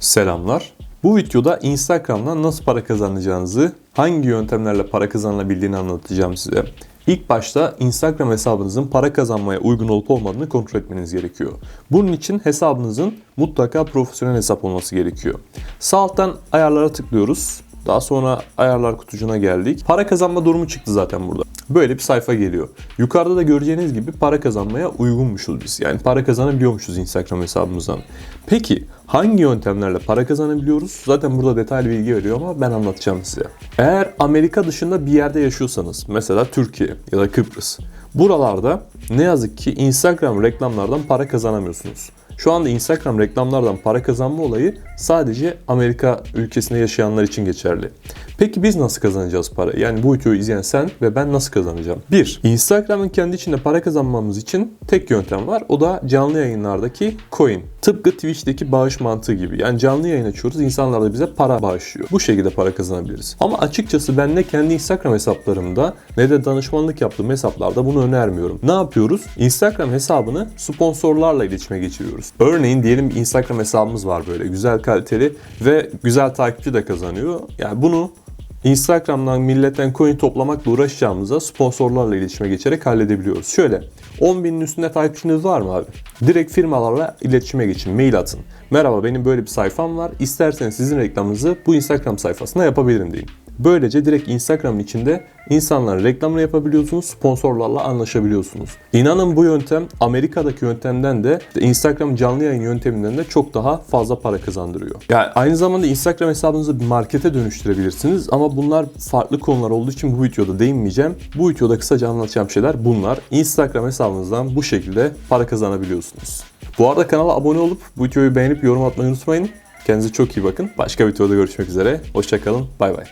Selamlar. Bu videoda Instagram'dan nasıl para kazanacağınızı, hangi yöntemlerle para kazanılabildiğini anlatacağım size. İlk başta Instagram hesabınızın para kazanmaya uygun olup olmadığını kontrol etmeniz gerekiyor. Bunun için hesabınızın mutlaka profesyonel hesap olması gerekiyor. Sağ alttan ayarlara tıklıyoruz. Daha sonra ayarlar kutucuğuna geldik. Para kazanma durumu çıktı zaten burada. Böyle bir sayfa geliyor. Yukarıda da göreceğiniz gibi para kazanmaya uygunmuşuz biz. Yani para kazanabiliyormuşuz Instagram hesabımızdan. Peki hangi yöntemlerle para kazanabiliyoruz? Zaten burada detaylı bilgi veriyor ama ben anlatacağım size. Eğer Amerika dışında bir yerde yaşıyorsanız, mesela Türkiye ya da Kıbrıs, buralarda ne yazık ki Instagram reklamlardan para kazanamıyorsunuz. Şu anda Instagram reklamlardan para kazanma olayı sadece Amerika ülkesinde yaşayanlar için geçerli. Peki biz nasıl kazanacağız para? Yani bu videoyu izleyen sen ve ben nasıl kazanacağım? 1. Instagram'ın kendi içinde para kazanmamız için tek yöntem var. O da canlı yayınlardaki coin. Tıpkı Twitch'teki bağış mantığı gibi. Yani canlı yayın açıyoruz. insanlar da bize para bağışlıyor. Bu şekilde para kazanabiliriz. Ama açıkçası ben ne kendi Instagram hesaplarımda ne de danışmanlık yaptığım hesaplarda bunu önermiyorum. Ne yapıyoruz? Instagram hesabını sponsorlarla iletişime geçiriyoruz. Örneğin diyelim bir Instagram hesabımız var böyle güzel kaliteli ve güzel takipçi de kazanıyor. Yani bunu Instagram'dan milletten coin toplamakla uğraşacağımıza sponsorlarla iletişime geçerek halledebiliyoruz. Şöyle 10 binin üstünde takipçiniz var mı abi? Direkt firmalarla iletişime geçin, mail atın. Merhaba benim böyle bir sayfam var. İsterseniz sizin reklamınızı bu Instagram sayfasına yapabilirim deyin. Böylece direkt Instagram'ın içinde insanların reklamını yapabiliyorsunuz, sponsorlarla anlaşabiliyorsunuz. İnanın bu yöntem Amerika'daki yöntemden de Instagram canlı yayın yönteminden de çok daha fazla para kazandırıyor. Yani aynı zamanda Instagram hesabınızı bir markete dönüştürebilirsiniz ama bunlar farklı konular olduğu için bu videoda değinmeyeceğim. Bu videoda kısaca anlatacağım şeyler bunlar. Instagram hesabınızdan bu şekilde para kazanabiliyorsunuz. Bu arada kanala abone olup bu videoyu beğenip yorum atmayı unutmayın. Kendinize çok iyi bakın. Başka videoda görüşmek üzere. Hoşçakalın. Bay bay.